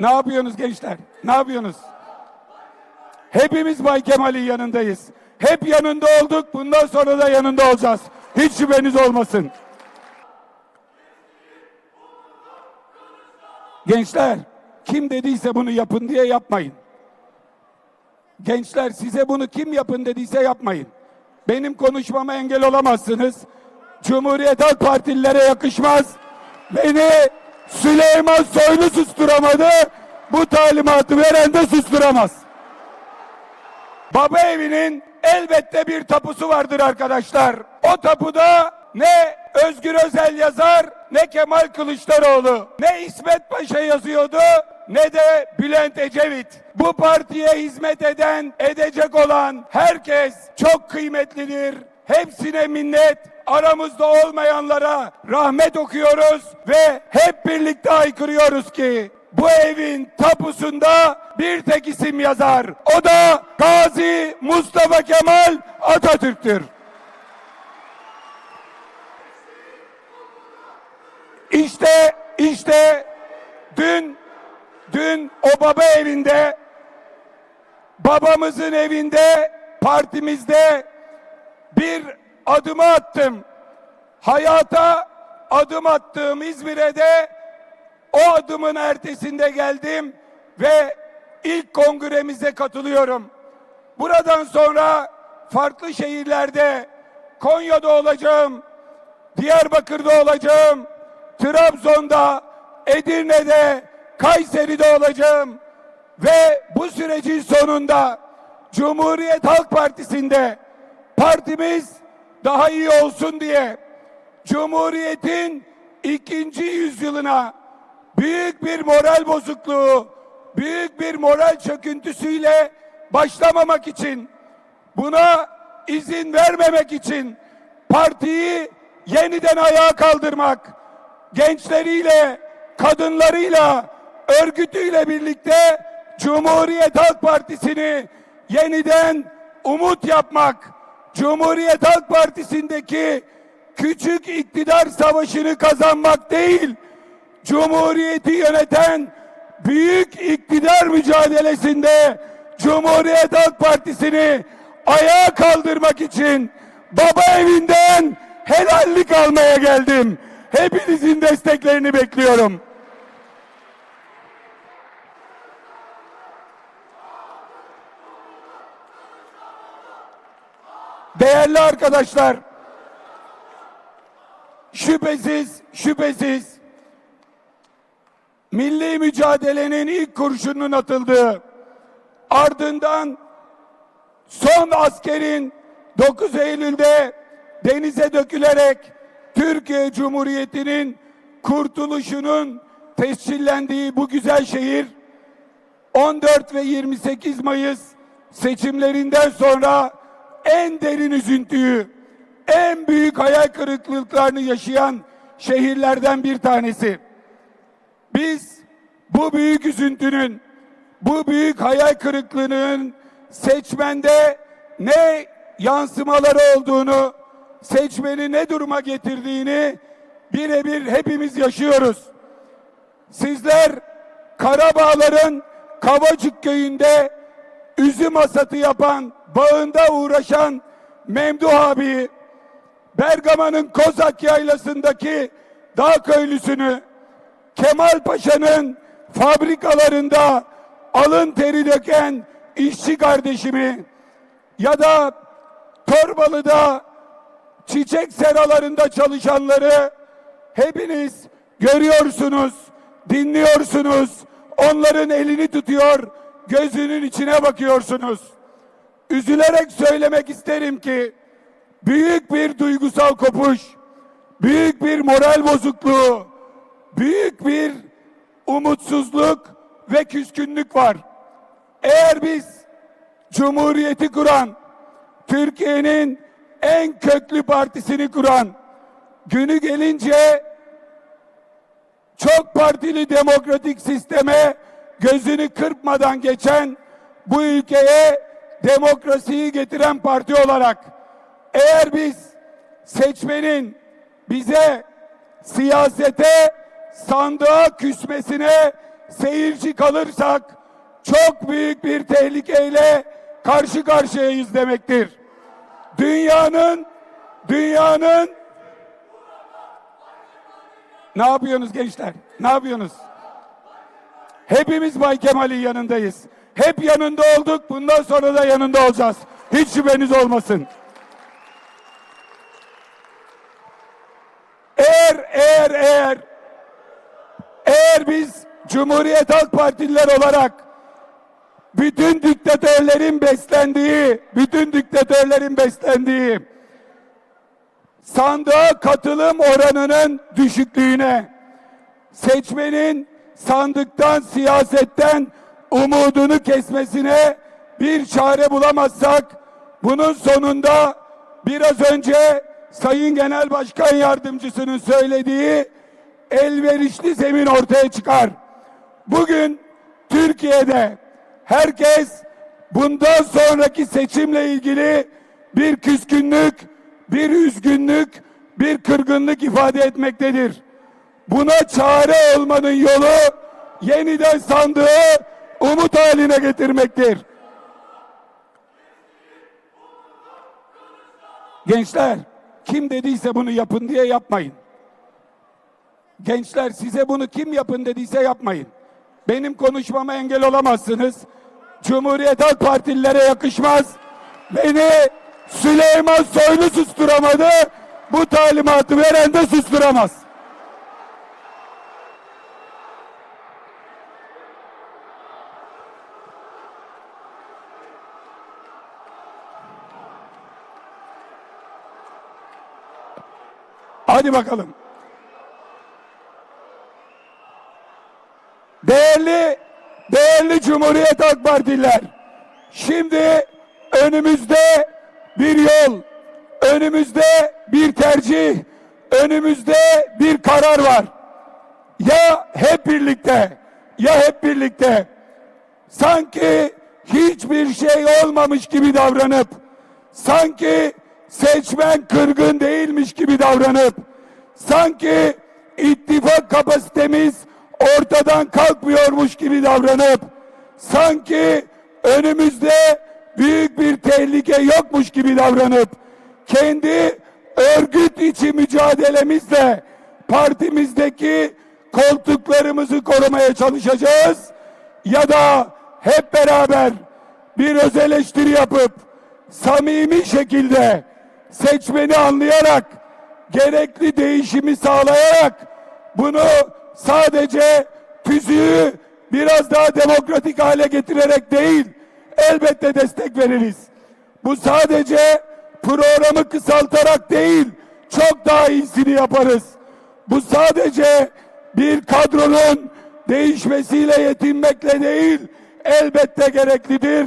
Ne yapıyorsunuz gençler? Ne yapıyorsunuz? Hepimiz Bay Kemal'in yanındayız. Hep yanında olduk. Bundan sonra da yanında olacağız. Hiç şüpheniz olmasın. Gençler, kim dediyse bunu yapın diye yapmayın. Gençler size bunu kim yapın dediyse yapmayın. Benim konuşmama engel olamazsınız. Cumhuriyet Halk Partililere yakışmaz. Beni Süleyman Soylu susturamadı. Bu talimatı veren de susturamaz. Baba evinin elbette bir tapusu vardır arkadaşlar. O tapuda ne Özgür Özel yazar ne Kemal Kılıçdaroğlu ne İsmet Paşa yazıyordu ne de Bülent Ecevit. Bu partiye hizmet eden, edecek olan herkes çok kıymetlidir. Hepsine minnet, aramızda olmayanlara rahmet okuyoruz ve hep birlikte haykırıyoruz ki bu evin tapusunda bir tek isim yazar. O da Gazi Mustafa Kemal Atatürk'tür. İşte işte dün dün o baba evinde babamızın evinde partimizde bir adımı attım. Hayata adım attığım İzmir'e de o adımın ertesinde geldim ve ilk kongremize katılıyorum. Buradan sonra farklı şehirlerde Konya'da olacağım, Diyarbakır'da olacağım, Trabzon'da, Edirne'de, Kayseri'de olacağım ve bu sürecin sonunda Cumhuriyet Halk Partisi'nde partimiz daha iyi olsun diye Cumhuriyet'in ikinci yüzyılına büyük bir moral bozukluğu, büyük bir moral çöküntüsüyle başlamamak için, buna izin vermemek için partiyi yeniden ayağa kaldırmak, gençleriyle, kadınlarıyla, örgütüyle birlikte Cumhuriyet Halk Partisi'ni yeniden umut yapmak, Cumhuriyet Halk Partisi'ndeki küçük iktidar savaşını kazanmak değil, Cumhuriyeti yöneten büyük iktidar mücadelesinde Cumhuriyet Halk Partisi'ni ayağa kaldırmak için baba evinden helallik almaya geldim. Hepinizin desteklerini bekliyorum. Değerli arkadaşlar, şüphesiz, şüphesiz milli mücadelenin ilk kurşunun atıldığı, ardından son askerin 9 Eylül'de denize dökülerek Türkiye Cumhuriyeti'nin kurtuluşunun tescillendiği bu güzel şehir 14 ve 28 Mayıs seçimlerinden sonra en derin üzüntüyü, en büyük hayal kırıklıklarını yaşayan şehirlerden bir tanesi. Biz bu büyük üzüntünün, bu büyük hayal kırıklığının seçmende ne yansımaları olduğunu, seçmeni ne duruma getirdiğini birebir hepimiz yaşıyoruz. Sizler Karabağların Kavacık köyünde üzüm hasatı yapan, bağında uğraşan Memduh abi, Bergama'nın Kozak Yaylası'ndaki dağ köylüsünü, Kemal Paşa'nın fabrikalarında alın teri döken işçi kardeşimi ya da Torbalı'da çiçek seralarında çalışanları hepiniz görüyorsunuz, dinliyorsunuz. Onların elini tutuyor, gözünün içine bakıyorsunuz. Üzülerek söylemek isterim ki büyük bir duygusal kopuş, büyük bir moral bozukluğu, büyük bir umutsuzluk ve küskünlük var. Eğer biz Cumhuriyeti kuran, Türkiye'nin en köklü partisini kuran, günü gelince çok partili demokratik sisteme gözünü kırpmadan geçen bu ülkeye demokrasiyi getiren parti olarak eğer biz seçmenin bize siyasete sandığa küsmesine seyirci kalırsak çok büyük bir tehlikeyle karşı karşıyayız demektir. Dünyanın dünyanın ne yapıyorsunuz gençler? Ne yapıyorsunuz? Hepimiz Bay Kemal'in yanındayız. Hep yanında olduk. Bundan sonra da yanında olacağız. Hiç şüpheniz olmasın. Eğer eğer eğer eğer biz Cumhuriyet Halk Partililer olarak bütün diktatörlerin beslendiği, bütün diktatörlerin beslendiği sandığa katılım oranının düşüklüğüne, seçmenin sandıktan, siyasetten umudunu kesmesine bir çare bulamazsak bunun sonunda biraz önce Sayın Genel Başkan Yardımcısının söylediği elverişli zemin ortaya çıkar. Bugün Türkiye'de herkes bundan sonraki seçimle ilgili bir küskünlük, bir üzgünlük, bir kırgınlık ifade etmektedir. Buna çare olmanın yolu yeniden sandığı umut haline getirmektir. Gençler kim dediyse bunu yapın diye yapmayın. Gençler size bunu kim yapın dediyse yapmayın. Benim konuşmama engel olamazsınız. Cumhuriyet Halk Partililere yakışmaz. Beni Süleyman Soylu susturamadı. Bu talimatı veren de susturamaz. Hadi bakalım. Değerli, değerli Cumhuriyet Halk Partililer, şimdi önümüzde bir yol, önümüzde bir tercih, önümüzde bir karar var. Ya hep birlikte, ya hep birlikte sanki hiçbir şey olmamış gibi davranıp, sanki seçmen kırgın değilmiş gibi davranıp, sanki ittifak kapasitemiz ortadan kalkmıyormuş gibi davranıp, sanki önümüzde büyük bir tehlike yokmuş gibi davranıp, kendi örgüt içi mücadelemizle partimizdeki koltuklarımızı korumaya çalışacağız ya da hep beraber bir öz eleştiri yapıp samimi şekilde seçmeni anlayarak gerekli değişimi sağlayarak bunu sadece tüzüğü biraz daha demokratik hale getirerek değil elbette destek veririz. Bu sadece programı kısaltarak değil çok daha iyisini yaparız. Bu sadece bir kadronun değişmesiyle yetinmekle değil elbette gereklidir.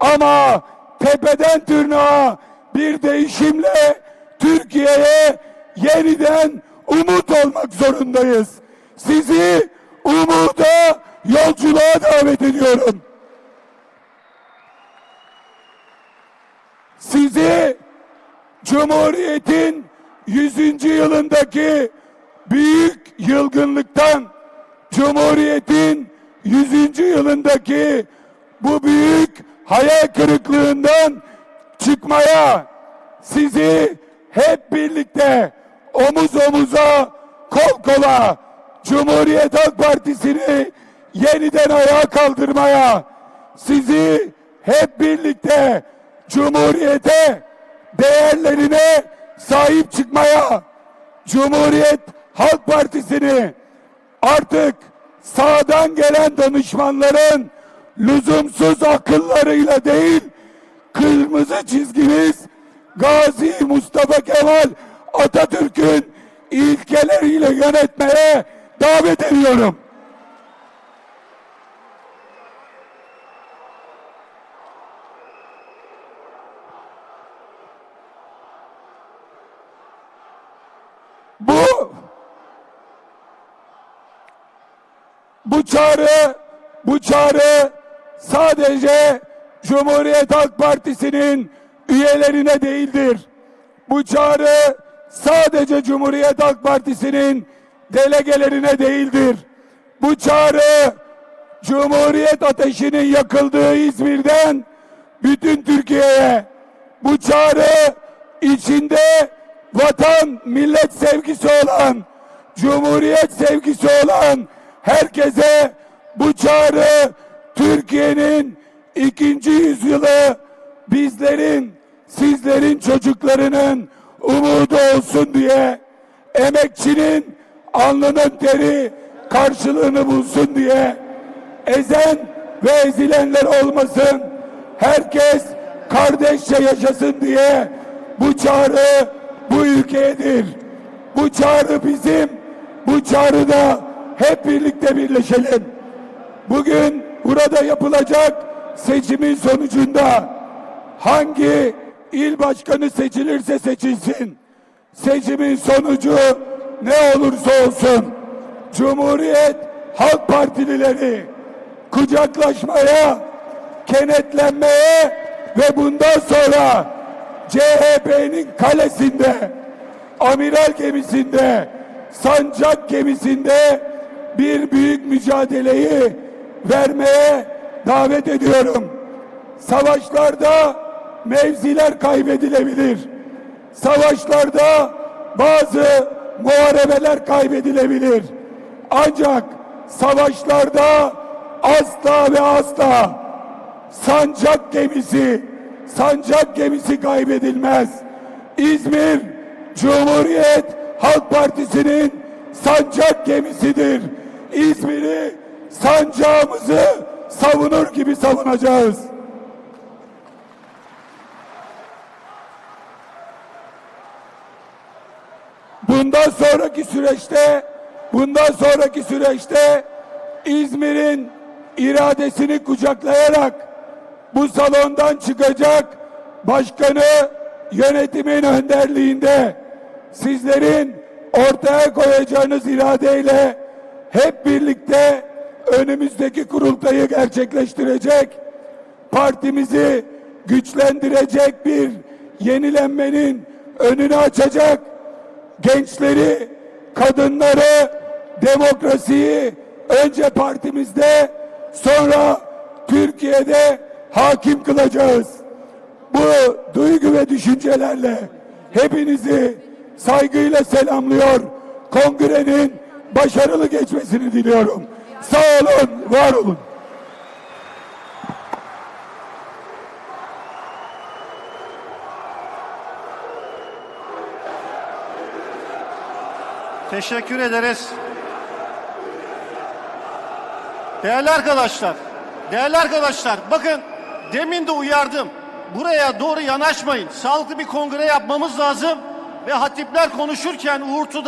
Ama tepeden tırnağa bir değişimle Türkiye'ye yeniden umut olmak zorundayız. Sizi umuda, yolculuğa davet ediyorum. Sizi Cumhuriyet'in 100. yılındaki büyük yılgınlıktan Cumhuriyet'in 100. yılındaki bu büyük hayal kırıklığından çıkmaya sizi hep birlikte omuz omuza kol kola. Cumhuriyet Halk Partisi'ni yeniden ayağa kaldırmaya sizi hep birlikte Cumhuriyete değerlerine sahip çıkmaya Cumhuriyet Halk Partisi'ni artık sağdan gelen danışmanların lüzumsuz akıllarıyla değil kırmızı çizgimiz Gazi Mustafa Kemal Atatürk'ün ilkeleriyle yönetmeye davet ediyorum. Bu bu çağrı bu çağrı sadece Cumhuriyet Halk Partisi'nin üyelerine değildir. Bu çağrı sadece Cumhuriyet Halk Partisi'nin delegelerine değildir. Bu çağrı Cumhuriyet ateşinin yakıldığı İzmir'den bütün Türkiye'ye bu çağrı içinde vatan, millet sevgisi olan, cumhuriyet sevgisi olan herkese bu çağrı Türkiye'nin ikinci yüzyılı bizlerin, sizlerin çocuklarının umudu olsun diye emekçinin alnının teri karşılığını bulsun diye ezen ve ezilenler olmasın. Herkes kardeşçe yaşasın diye bu çağrı bu ülkedir. Bu çağrı bizim. Bu çağrıda hep birlikte birleşelim. Bugün burada yapılacak seçimin sonucunda hangi il başkanı seçilirse seçilsin seçimin sonucu ne olursa olsun Cumhuriyet Halk Partilileri kucaklaşmaya, kenetlenmeye ve bundan sonra CHP'nin kalesinde, amiral gemisinde, sancak gemisinde bir büyük mücadeleyi vermeye davet ediyorum. Savaşlarda mevziler kaybedilebilir. Savaşlarda bazı muharebeler kaybedilebilir. Ancak savaşlarda asla ve asla sancak gemisi, sancak gemisi kaybedilmez. İzmir Cumhuriyet Halk Partisi'nin sancak gemisidir. İzmir'i sancağımızı savunur gibi savunacağız. Bundan sonraki süreçte bundan sonraki süreçte İzmir'in iradesini kucaklayarak bu salondan çıkacak başkanı yönetimin önderliğinde sizlerin ortaya koyacağınız iradeyle hep birlikte önümüzdeki kurultayı gerçekleştirecek partimizi güçlendirecek bir yenilenmenin önünü açacak gençleri, kadınları, demokrasiyi önce partimizde sonra Türkiye'de hakim kılacağız. Bu duygu ve düşüncelerle hepinizi saygıyla selamlıyor. Kongrenin başarılı geçmesini diliyorum. Sağ olun, var olun. Teşekkür ederiz. Değerli arkadaşlar, değerli arkadaşlar bakın demin de uyardım. Buraya doğru yanaşmayın. Sağlıklı bir kongre yapmamız lazım ve hatipler konuşurken uğultuda